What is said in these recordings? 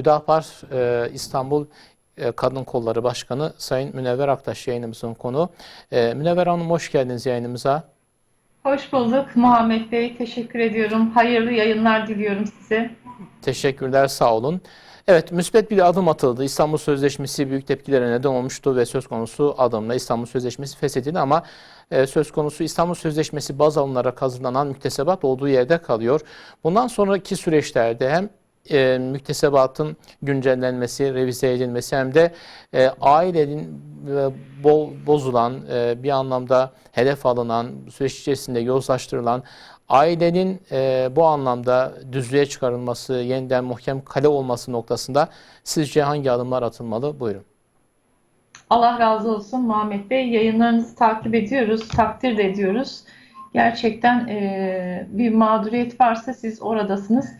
Hüdapar e, İstanbul e, Kadın Kolları Başkanı Sayın Münevver Aktaş yayınımızın konu. E, Münevver Hanım hoş geldiniz yayınımıza. Hoş bulduk Muhammed Bey. Teşekkür ediyorum. Hayırlı yayınlar diliyorum size. Teşekkürler, sağ olun. Evet, müsbet bir adım atıldı. İstanbul Sözleşmesi büyük tepkilere neden olmuştu ve söz konusu adımla İstanbul Sözleşmesi feshedildi ama e, söz konusu İstanbul Sözleşmesi baz alınarak hazırlanan müktesebat olduğu yerde kalıyor. Bundan sonraki süreçlerde hem e, müktesebatın güncellenmesi, revize edilmesi hem de e, ailenin e, bol, bozulan, e, bir anlamda hedef alınan, süreç içerisinde yozlaştırılan ailenin e, bu anlamda düzlüğe çıkarılması, yeniden muhkem kale olması noktasında sizce hangi adımlar atılmalı? Buyurun. Allah razı olsun Muhammed Bey. Yayınlarınızı takip ediyoruz, takdir de ediyoruz. Gerçekten e, bir mağduriyet varsa siz oradasınız.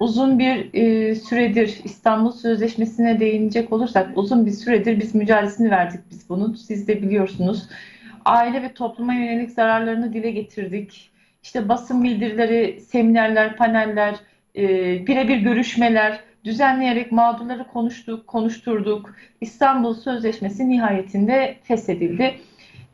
Uzun bir e, süredir İstanbul Sözleşmesi'ne değinecek olursak uzun bir süredir biz mücadelesini verdik biz bunun. Siz de biliyorsunuz. Aile ve topluma yönelik zararlarını dile getirdik. İşte basın bildirileri, seminerler, paneller, e, birebir görüşmeler düzenleyerek mağdurları konuştuk, konuşturduk. İstanbul Sözleşmesi nihayetinde feshedildi.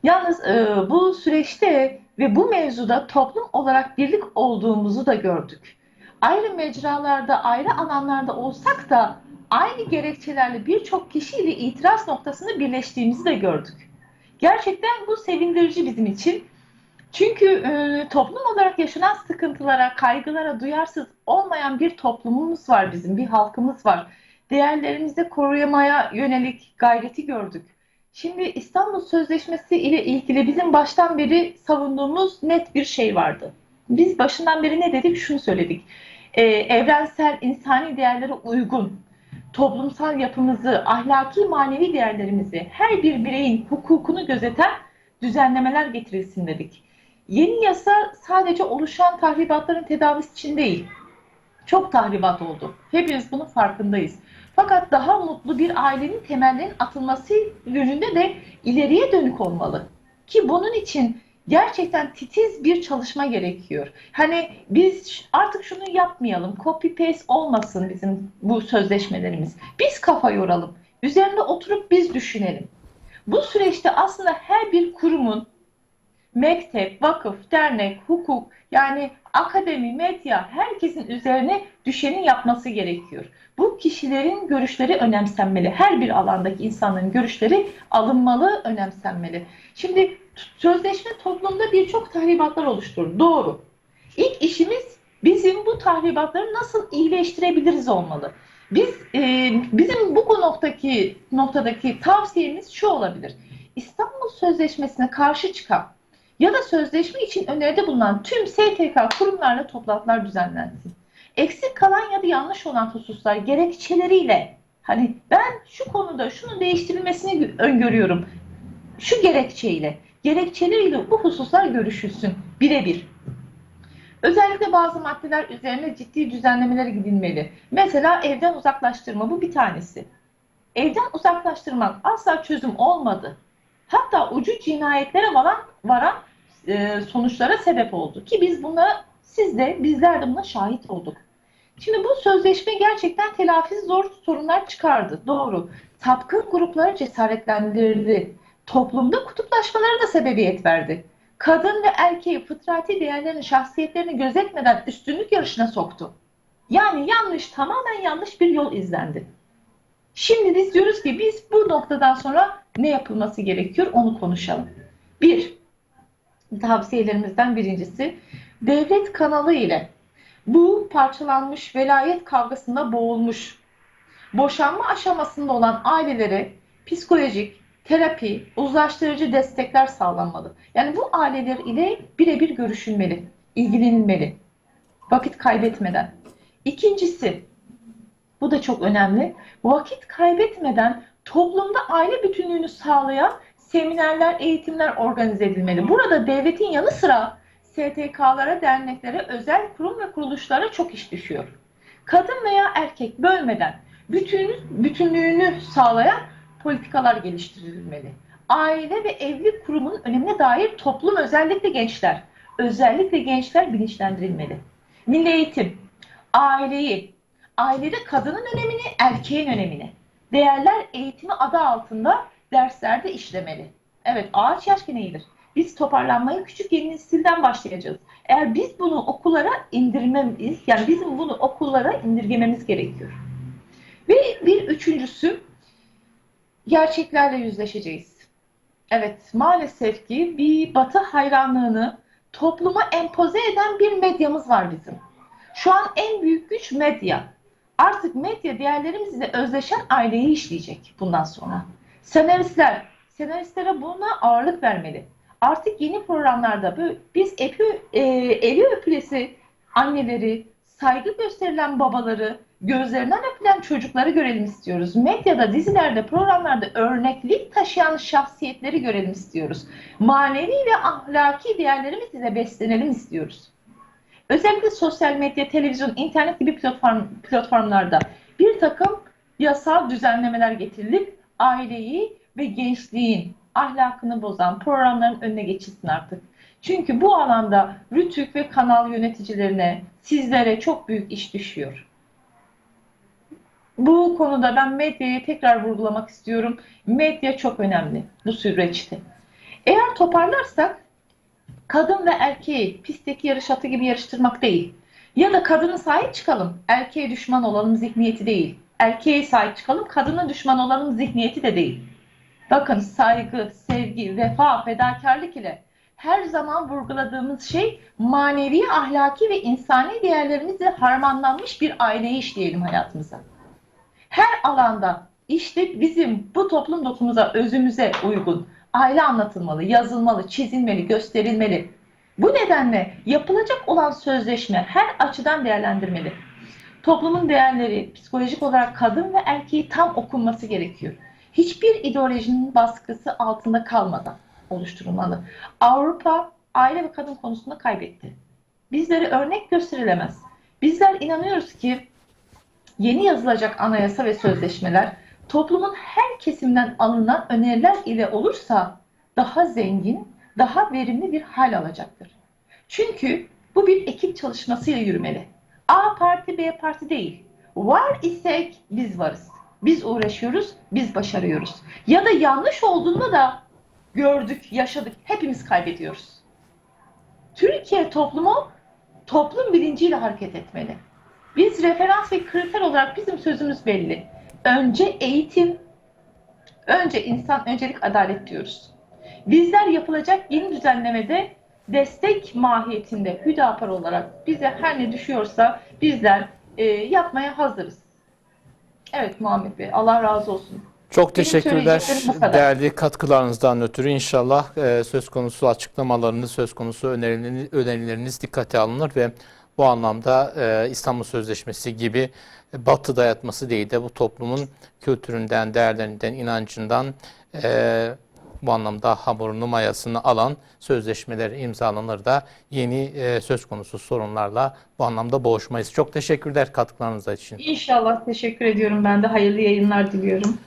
Yalnız e, bu süreçte ve bu mevzuda toplum olarak birlik olduğumuzu da gördük. Ayrı mecralarda, ayrı alanlarda olsak da aynı gerekçelerle birçok kişiyle itiraz noktasında birleştiğimizi de gördük. Gerçekten bu sevindirici bizim için. Çünkü e, toplum olarak yaşanan sıkıntılara, kaygılara duyarsız olmayan bir toplumumuz var bizim, bir halkımız var. Değerlerimizi koruyamaya yönelik gayreti gördük. Şimdi İstanbul Sözleşmesi ile ilgili bizim baştan beri savunduğumuz net bir şey vardı. Biz başından beri ne dedik? Şunu söyledik. Ee, evrensel insani değerlere uygun, toplumsal yapımızı, ahlaki manevi değerlerimizi, her bir bireyin hukukunu gözeten düzenlemeler getirilsin dedik. Yeni yasa sadece oluşan tahribatların tedavisi için değil. Çok tahribat oldu. Hepimiz bunun farkındayız. Fakat daha mutlu bir ailenin temellerinin atılması yönünde de ileriye dönük olmalı. Ki bunun için gerçekten titiz bir çalışma gerekiyor. Hani biz artık şunu yapmayalım, copy paste olmasın bizim bu sözleşmelerimiz. Biz kafa yoralım, üzerinde oturup biz düşünelim. Bu süreçte aslında her bir kurumun mektep, vakıf, dernek, hukuk yani akademi, medya herkesin üzerine düşeni yapması gerekiyor. Bu kişilerin görüşleri önemsenmeli. Her bir alandaki insanların görüşleri alınmalı, önemsenmeli. Şimdi sözleşme toplumda birçok tahribatlar oluşturur. Doğru. İlk işimiz bizim bu tahribatları nasıl iyileştirebiliriz olmalı. Biz e, bizim bu noktadaki noktadaki tavsiyemiz şu olabilir. İstanbul Sözleşmesi'ne karşı çıkan ya da sözleşme için öneride bulunan tüm STK kurumlarla toplantılar düzenlensin. Eksik kalan ya da yanlış olan hususlar gerekçeleriyle hani ben şu konuda şunu değiştirilmesini öngörüyorum. Şu gerekçeyle, gerekçeleriyle bu hususlar görüşülsün birebir. Özellikle bazı maddeler üzerine ciddi düzenlemeler gidilmeli. Mesela evden uzaklaştırma bu bir tanesi. Evden uzaklaştırmak asla çözüm olmadı. Hatta ucu cinayetlere varan, varan e, sonuçlara sebep oldu. Ki biz buna, siz de bizler de buna şahit olduk. Şimdi bu sözleşme gerçekten telafisi zor sorunlar çıkardı. Doğru. Sapkın grupları cesaretlendirdi. Toplumda kutuplaşmalara da sebebiyet verdi. Kadın ve erkeği fıtrati değerlerini, şahsiyetlerini gözetmeden üstünlük yarışına soktu. Yani yanlış, tamamen yanlış bir yol izlendi. Şimdi biz diyoruz ki biz bu noktadan sonra ne yapılması gerekiyor onu konuşalım. Bir, tavsiyelerimizden birincisi devlet kanalı ile bu parçalanmış velayet kavgasında boğulmuş, boşanma aşamasında olan ailelere psikolojik, terapi, uzlaştırıcı destekler sağlanmalı. Yani bu aileler ile birebir görüşülmeli, ilgilenilmeli. Vakit kaybetmeden. İkincisi, bu da çok önemli. Vakit kaybetmeden toplumda aile bütünlüğünü sağlayan seminerler, eğitimler organize edilmeli. Burada devletin yanı sıra STK'lara, derneklere, özel kurum ve kuruluşlara çok iş düşüyor. Kadın veya erkek bölmeden bütün, bütünlüğünü sağlayan politikalar geliştirilmeli. Aile ve evlilik kurumunun önemine dair toplum özellikle gençler, özellikle gençler bilinçlendirilmeli. Milli eğitim, aileyi, ailede kadının önemini, erkeğin önemini. Değerler eğitimi adı altında derslerde işlemeli. Evet, ağaç yaşken eğilir. Biz toparlanmayı küçük yeni nesilden başlayacağız. Eğer biz bunu okullara indirmemiz, yani bizim bunu okullara indirgememiz gerekiyor. Ve bir üçüncüsü, gerçeklerle yüzleşeceğiz. Evet, maalesef ki bir batı hayranlığını topluma empoze eden bir medyamız var bizim. Şu an en büyük güç medya. Artık medya değerlerimizle özleşen aileyi işleyecek bundan sonra. Senaristler, senaristlere buna ağırlık vermeli. Artık yeni programlarda biz epi, e, eli öpülesi anneleri, saygı gösterilen babaları, gözlerinden öpülen çocukları görelim istiyoruz. Medyada, dizilerde, programlarda örneklik taşıyan şahsiyetleri görelim istiyoruz. Manevi ve ahlaki değerlerimiz ile beslenelim istiyoruz. Özellikle sosyal medya, televizyon, internet gibi platform, platformlarda bir takım yasal düzenlemeler getirilip aileyi ve gençliğin ahlakını bozan programların önüne geçilsin artık. Çünkü bu alanda Rütük ve kanal yöneticilerine, sizlere çok büyük iş düşüyor. Bu konuda ben medyayı tekrar vurgulamak istiyorum. Medya çok önemli bu süreçte. Eğer toparlarsak kadın ve erkeği pistteki yarış atı gibi yarıştırmak değil. Ya da kadına sahip çıkalım, erkeğe düşman olalım zihniyeti değil. Erkeğe sahip çıkalım, kadına düşman olalım zihniyeti de değil. Bakın saygı, sevgi, vefa, fedakarlık ile her zaman vurguladığımız şey manevi, ahlaki ve insani değerlerimizle harmanlanmış bir aileyi işleyelim hayatımıza. Her alanda işte bizim bu toplum dokumuza, özümüze uygun aile anlatılmalı, yazılmalı, çizilmeli, gösterilmeli. Bu nedenle yapılacak olan sözleşme her açıdan değerlendirmeli. Toplumun değerleri psikolojik olarak kadın ve erkeği tam okunması gerekiyor. Hiçbir ideolojinin baskısı altında kalmadan oluşturulmalı. Avrupa aile ve kadın konusunda kaybetti. Bizlere örnek gösterilemez. Bizler inanıyoruz ki yeni yazılacak anayasa ve sözleşmeler toplumun her kesiminden alınan öneriler ile olursa daha zengin, daha verimli bir hal alacaktır. Çünkü bu bir ekip çalışmasıyla yürümeli. A parti B parti değil. Var isek biz varız. Biz uğraşıyoruz, biz başarıyoruz. Ya da yanlış olduğunda da gördük, yaşadık, hepimiz kaybediyoruz. Türkiye toplumu toplum bilinciyle hareket etmeli. Biz referans ve kriter olarak bizim sözümüz belli. Önce eğitim, önce insan, öncelik adalet diyoruz. Bizler yapılacak yeni düzenlemede destek mahiyetinde Hüdapar olarak bize her ne düşüyorsa bizler e, yapmaya hazırız. Evet Muhammed Bey, Allah razı olsun. Çok teşekkürler değerli katkılarınızdan ötürü. İnşallah e, söz konusu açıklamalarınız, söz konusu önerileriniz, önerileriniz dikkate alınır ve bu anlamda e, İstanbul Sözleşmesi gibi batı dayatması değil de bu toplumun kültüründen, değerlerinden, inancından e, bu anlamda hamurunu, mayasını alan sözleşmeler imzalanır da yeni e, söz konusu sorunlarla bu anlamda boğuşmayız. Çok teşekkürler katkılarınız için. İnşallah teşekkür ediyorum ben de. Hayırlı yayınlar diliyorum.